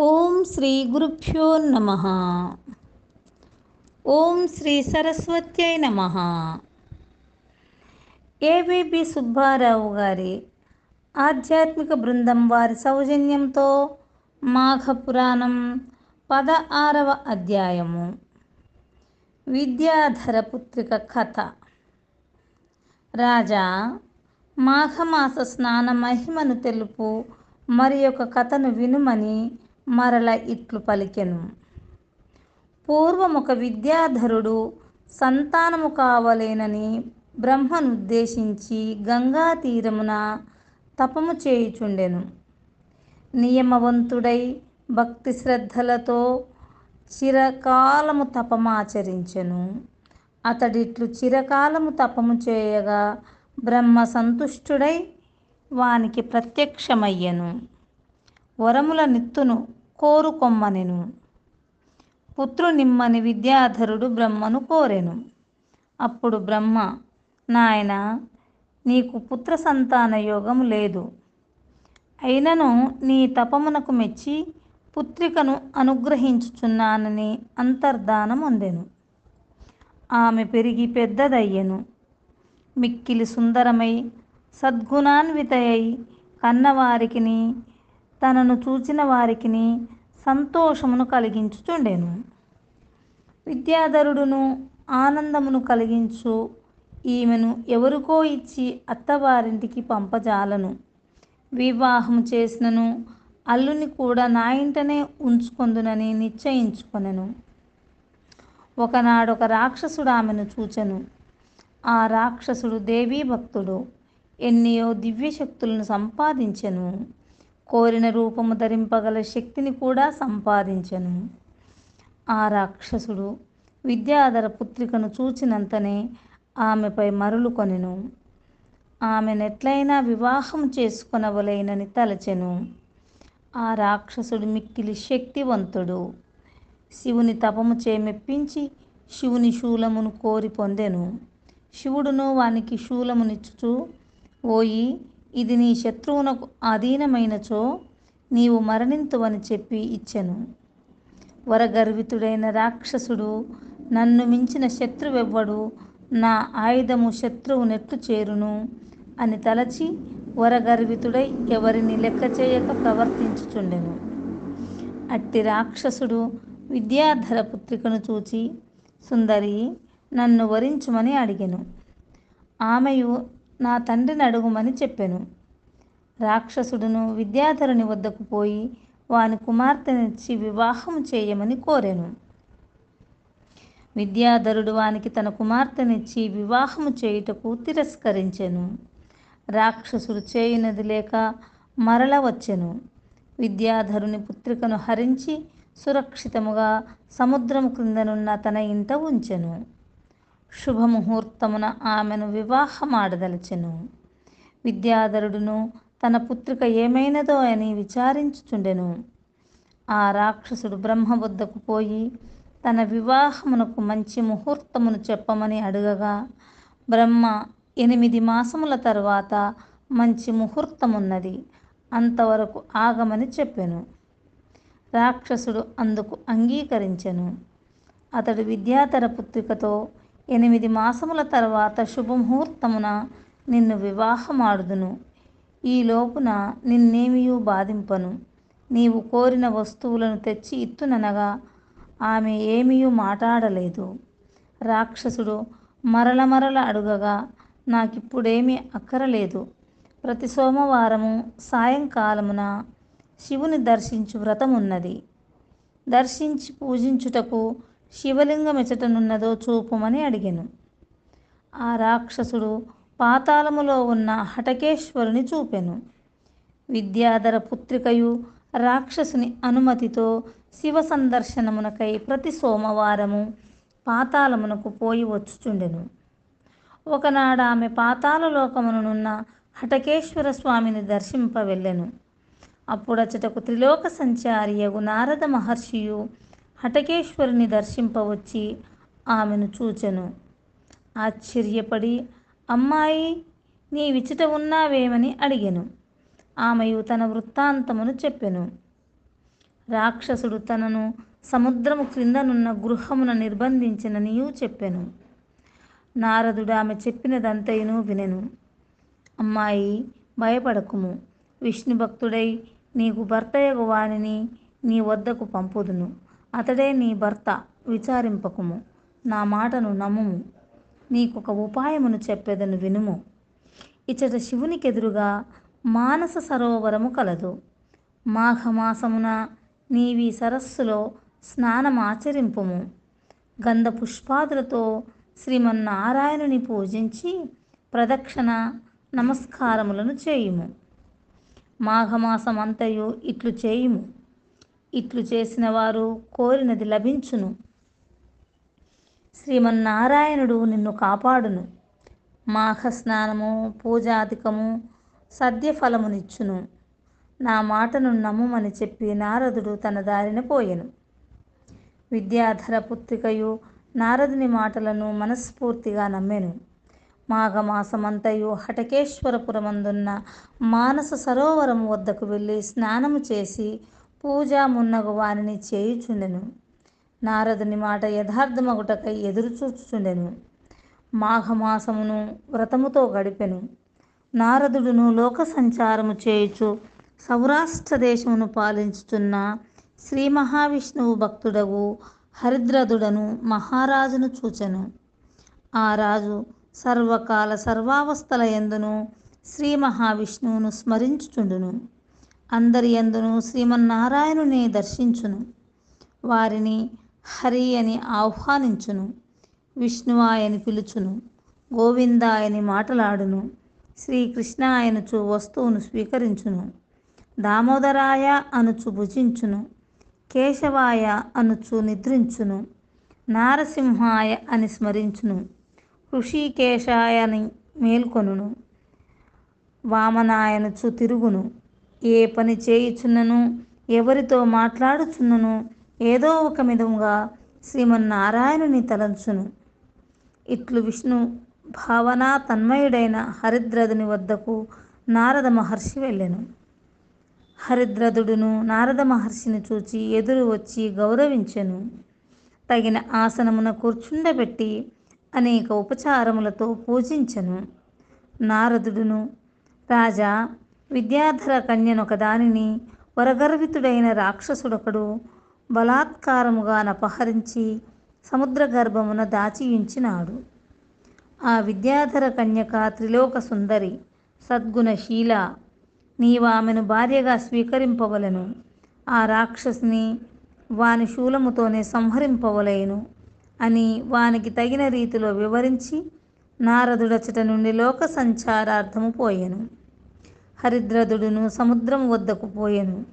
ఓం శ్రీ గురుభ్యో నమ. ఓం శ్రీ సరస్వత్యై నమ. ఏబిబి సుబ్బారావు గారి ఆధ్యాత్మిక బృందం వారి సౌజన్యంతో మాఘపురాణం పద ఆరవ అధ్యాయము. విద్యాధర పుత్రిక కథ. రాజా మాఘమాస స్నాన మహిమను తెలుపు మరి ఒక కథను వినుమని మరల ఇట్లు పలికెను. పూర్వం ఒక విద్యాధరుడు సంతానము కావలేనని బ్రహ్మనుద్దేశించి గంగా తీరమున తపము చేయుచుండెను. నియమవంతుడై భక్తి శ్రద్ధలతో చిరకాలము తపమాచరించెను. అతడిట్లు చిరకాలము తపము చేయగా బ్రహ్మ సంతుష్టుడై వానికి ప్రత్యక్షమయ్యను. వరముల నిత్తును కోరుకొమ్మనెను. పుత్రునిమ్మని విద్యాధరుడు బ్రహ్మను కోరెను. అప్పుడు బ్రహ్మ నాయన నీకు పుత్ర సంతాన యోగం లేదు. అయినను నీ తపమునకు మెచ్చి పుత్రికను అనుగ్రహించుచున్నానని అంతర్ధానం అందెను. ఆమె పెరిగి పెద్దదయ్యెను. మిక్కిలి సుందరమై సద్గుణాన్వితయై కన్నవారికిని తనను చూచిన వారికిని సంతోషమును కలిగించుచుండెను. విద్యాధరుడును ఆనందమును కలిగించు ఈమెను ఎవరికో ఇచ్చి అత్తవారింటికి పంపజాలను. వివాహం చేసినను అల్లుని కూడా నా ఇంటనే ఉంచుకొందునని నిశ్చయించుకొనెను. ఒకనాడొక రాక్షసుడు ఆమెను చూచెను. ఆ రాక్షసుడు దేవీ భక్తుడు ఎన్నియో దివ్యశక్తులను సంపాదించెను. కోరిన రూపము ధరింపగల శక్తిని కూడా సంపాదించెను. ఆ రాక్షసుడు విద్యాధర పుత్రికను చూచినంతనే ఆమెపై మరులు కొనెను. ఆమెనెట్లయినా వివాహం చేసుకొనవలేనని తలచెను. ఆ రాక్షసుడు మిక్కిలి శక్తివంతుడు. శివుని తపము చేమెప్పించి శివుని శూలమును కోరి పొందెను. శివుడును వానికి శూలమునిచ్చుచు ఓయి ఇది నీ శత్రువునకు అధీనమైనచో నీవు మరణింతువని చెప్పి ఇచ్చెను. వరగర్వితుడైన రాక్షసుడు నన్ను మించిన శత్రువెవ్వడు నా ఆయుధము శత్రువు నెట్టు చేరును అని తలచి వరగర్వితుడై ఎవరిని లెక్క చేయక ప్రవర్తించుచుండెను. అట్టి రాక్షసుడు విద్యాధర పుత్రికను చూచి సుందరి నన్ను వరించుమని అడిగెను. ఆమెయు నా తండ్రిని అడుగుమని చెప్పెను. రాక్షసుడును విద్యాధరుని వద్దకు పోయి వాని కుమార్తెనిచ్చి వివాహం చేయమని కోరెను. విద్యాధరుడు వానికి తన కుమార్తెనిచ్చి వివాహము చేయుటకు తిరస్కరించెను. రాక్షసుడు చేయునది లేక మరల వచ్చెను. విద్యాధరుని పుత్రికను హరించి సురక్షితముగా సముద్రం క్రిందనున్న తన ఇంట ఉంచెను. శుభముహూర్తమున ఆమెను వివాహమాడదలచెను. విద్యాధరుడును తన పుత్రిక ఏమైనదో అని విచారించుచుండెను. ఆ రాక్షసుడు బ్రహ్మ వద్దకు పోయి తన వివాహమునకు మంచి ముహూర్తమును చెప్పమని అడగగా బ్రహ్మ ఎనిమిది మాసముల తరువాత మంచి ముహూర్తమున్నది అంతవరకు ఆగమని చెప్పెను. రాక్షసుడు అందుకు అంగీకరించెను. అతడు విద్యాధర పుత్రికతో ఎనిమిది మాసముల తర్వాత శుభముహూర్తమున నిన్ను వివాహమాడుదును. ఈ లోపున నిన్నేమియూ బాధింపను. నీవు కోరిన వస్తువులను తెచ్చి ఇత్తుననగా ఆమె ఏమీయూ మాట్లాడలేదు రాక్షసుడు మరల మరల అడుగగా నాకిప్పుడేమీ అక్కరలేదు. ప్రతి సోమవారము సాయంకాలమున శివుని దర్శించు వ్రతం ఉన్నది దర్శించి పూజించుటకు శివలింగం ఎచటనున్నదో చూపుమని అడిగాను. ఆ రాక్షసుడు పాతాళములో ఉన్న హటకేశ్వరుని చూపెను. విద్యాధర పుత్రికయు రాక్షసుని అనుమతితో శివ సందర్శనమునకై ప్రతి సోమవారము పాతాళమునకు పోయి వచ్చుచుండెను. ఒకనాడు ఆమె పాతాళలోకమునున్న హటకేశ్వర స్వామిని దర్శింప వెళ్ళెను అప్పుడచటకు త్రిలోక సంచారియగు నారద మహర్షియు హటకేశ్వరుని దర్శింపవచ్చి ఆమెను చూచెను. ఆశ్చర్యపడి అమ్మాయి నీ విచిత ఉన్నావేమని అడిగెను. ఆమెయు తన వృత్తాంతమును చెప్పెను. రాక్షసుడు తనను సముద్రము క్రిందనున్న గృహమున నిర్బంధించిననియూ చెప్పెను. నారదుడు ఆమె చెప్పినదంతయును వినెను. అమ్మాయి భయపడకుము. విష్ణు భక్తుడై నీకు భర్తయగు వాణిని నీ వద్దకు పంపుదును. అతడే నీ భర్త విచారింపకుము. నా మాటను నమ్ముము. నీకొక ఉపాయమును చెప్పేదను వినుము. ఇచ్చట శివునికెదురుగా మానస సరోవరము కలదు. మాఘమాసమున నీవి సరస్సులో స్నానమాచరింపుము. గంధ పుష్పాదులతో శ్రీమన్నారాయణుని పూజించి ప్రదక్షిణ నమస్కారములను చేయుము. మాఘమాసమంతయు ఇట్లు చేయుము. ఇట్లు చేసిన వారు కోరినది లభించును. శ్రీమన్నారాయణుడు నిన్ను కాపాడును. మాఘ స్నానము పూజాధికము సద్యఫలమునిచ్చును. నా మాటను నమ్ముమని చెప్పి నారదుడు తన దారిన పోయెను. విద్యాధర పుత్రికయు నారదుని మాటలను మనస్ఫూర్తిగా నమ్మెను. మాఘమాసమంతయు హటకేశ్వరపురమందున్న మానస సరోవరము వద్దకు వెళ్ళి స్నానము చేసి పూజ మున్నగు వారిని చేయుచుండెను. నారదుని మాట యథార్థమగుటకై ఎదురుచూచుచుండెను. మాఘమాసమును వ్రతముతో గడిపెను. నారదుడును లోక సంచారము చేయుచు సౌరాష్ట్ర దేశమును పాలించుచున్న శ్రీ మహావిష్ణువు భక్తుడగు హరిద్రదుడను మహారాజును చూచెను. ఆ రాజు సర్వకాల సర్వావస్థల ఎందును శ్రీ మహావిష్ణువును స్మరించుచుండును. అందరి ఎందును శ్రీమన్నారాయణుని దర్శించును. వారిని హరి అని ఆహ్వానించును. విష్ణువాయని పిలుచును. గోవిందాయని మాటలాడును. శ్రీకృష్ణాయనుచు వస్తువును స్వీకరించును. దామోదరాయ అనుచు భుజించును. కేశవాయ అనుచు నిద్రించును. నారసింహాయ అని స్మరించును. ఋషికేశాయని మేల్కొనును. వామనాయనుచు తిరుగును. ఏ పని చేయుచున్నను ఎవరితో మాట్లాడుచున్నను ఏదో ఒక విధముగా శ్రీమన్నారాయణుని తలంచును. ఇట్లు విష్ణు భావనా తన్మయుడైన హరిద్రదుని వద్దకు నారద మహర్షి వెళ్ళెను. హరిద్రదుడును నారద మహర్షిని చూచి ఎదురు వచ్చి గౌరవించెను. తగిన ఆసనమున కూర్చుండబెట్టి అనేక ఉపచారములతో పూజించెను. నారదుడును రాజా విద్యాధర కన్యనొక దానిని వరగర్వితుడైన రాక్షసుడొకడు బలాత్కారముగా నపహరించి సముద్ర గర్భమున దాచియుంచినాడు. ఆ విద్యాధర కన్యక త్రిలోక సుందరి సద్గుణశీల నీవామెను భార్యగా స్వీకరింపవలను. ఆ రాక్షసుని వాని శూలముతోనే సంహరింపవలేను అని వానికి తగిన రీతిలో వివరించి నారదుడచట నుండి లోక సంచారార్థము పోయెను. హరిద్రదుడును సముద్రం వద్దకు పోయెను.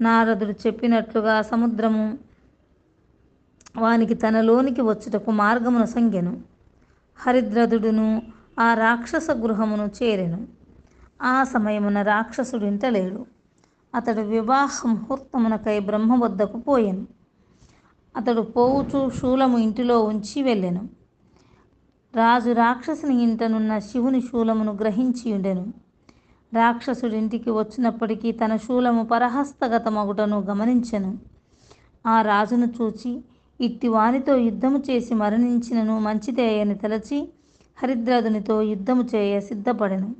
నారదుడు చెప్పినట్లుగా సముద్రము వానికి తనలోనికి వచ్చుటకు మార్గమును సంగెను. హరిద్రదుడును ఆ రాక్షస గృహమును చేరెను. ఆ సమయమున రాక్షసుడు ఇంటలేడు అతడు వివాహ ముహూర్తమునకై బ్రహ్మ వద్దకు పోయెను. అతడు పోవుచు శూలము ఇంటిలో ఉంచి వెళ్ళెను. రాజు రాక్షసుని ఇంటనున్న శివుని శూలమును గ్రహించి ఉండెను రాక్షసుడింటికి వచ్చినప్పటికీ తన శూలము పరహస్తగతమగుటను గమనించెను. ఆ రాజును చూచి ఇట్టి వానితో యుద్ధము చేసి మరణించినను మంచిదే అని తలచి హరిద్రదునితో యుద్ధము చేయ సిద్ధపడెను.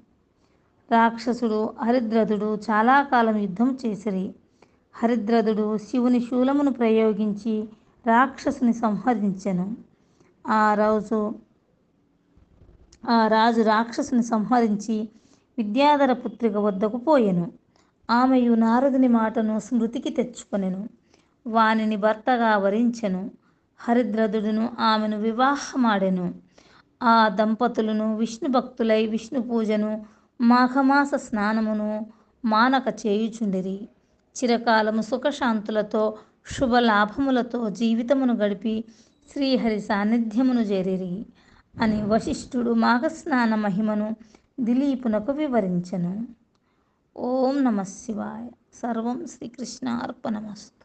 రాక్షసుడు హరిద్రదుడు చాలా కాలం యుద్ధం చేసిరి. హరిద్రదుడు శివుని శూలమును ప్రయోగించి రాక్షసుని సంహరించెను. ఆ రోజు ఆ రాజు రాక్షసుని సంహరించి విద్యాధర పుత్రిక వద్దకు పోయెను. ఆమెయు నారదుని మాటను స్మృతికి తెచ్చుకొనెను. వానిని భర్తగా వరించెను. హరిద్రదుడును ఆమెను వివాహమాడెను. ఆ దంపతులను విష్ణు భక్తులై విష్ణు పూజను మాఘమాస స్నానమును మానక చేయుచుండిరి. చిరకాలము సుఖశాంతులతో శుభలాభములతో జీవితమును గడిపి శ్రీహరి సాన్నిధ్యమును చేరిరి. అని వశిష్ఠుడు మాఘస్నాన మహిమను దిలీపునకు వివరించెను. ఓం నమ శివాయ. సర్వం శ్రీకృష్ణ అర్పణమస్తు